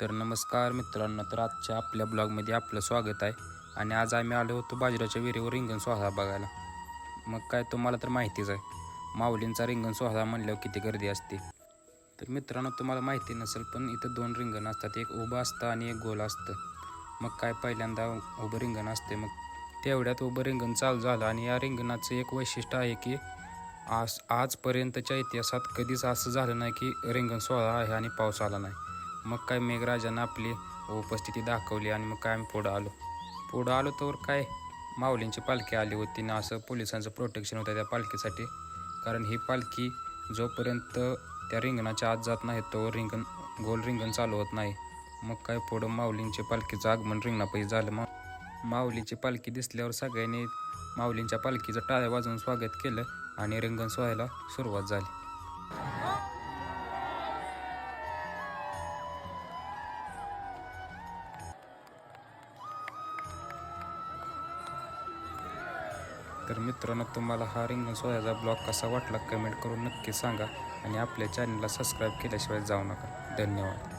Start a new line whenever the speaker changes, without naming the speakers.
तर नमस्कार मित्रांनो तर आजच्या आपल्या ब्लॉगमध्ये आपलं स्वागत आहे. आणि आज आम्ही आलो होतो बाजराच्या विहिरीवर रिंगण सोहळा बघायला. मग काय तुम्हाला तर माहितीच आहे माऊलींचा रिंगण सोहळा म्हणल्यावर किती गर्दी असते. तर मित्रांनो तुम्हाला माहिती नसेल पण इथं दोन रिंगण असतात एक उभं असतं आणि एक गोल असतं. मग काय पहिल्यांदा उभं रिंगण असते मग तेवढ्यात उभं रिंगण चालू झालं आणि या रिंगणाचं एक वैशिष्ट्य आहे की आज आजपर्यंतच्या इतिहासात कधीच असं झालं नाही की रिंगण सोहळा आहे आणि पाऊस आला नाही. मग काय मेघराजानं आपली उपस्थिती दाखवली आणि मग काय आम्ही पुढं आलो. पुढं आलो तर काय माऊलींची पालखी आली होती ना असं पोलिसांचं प्रोटेक्शन होतं त्या पालखीसाठी. कारण ही पालखी जोपर्यंत त्या रिंगणाच्या आत जात नाही तो रिंगण गोल रिंगण चालू होत नाही. मग काय पुढं माऊलींच्या पालखीचं आगमन रिंगणापैकी झालं मा माऊलीची पालखी दिसल्यावर सगळ्यांनी माऊलींच्या पालखीचं टाळ्या वाजवून स्वागत केलं आणि रिंगण सोहायला सुरुवात झाली. तर मित्रांनो तुम्हाला हा रिंगण सोहळ्याचा ब्लॉग कसा वाटला कमेंट करून नक्की सांगा आणि आपल्या चॅनलला सबस्क्राईब केल्याशिवाय जाऊ नका. धन्यवाद.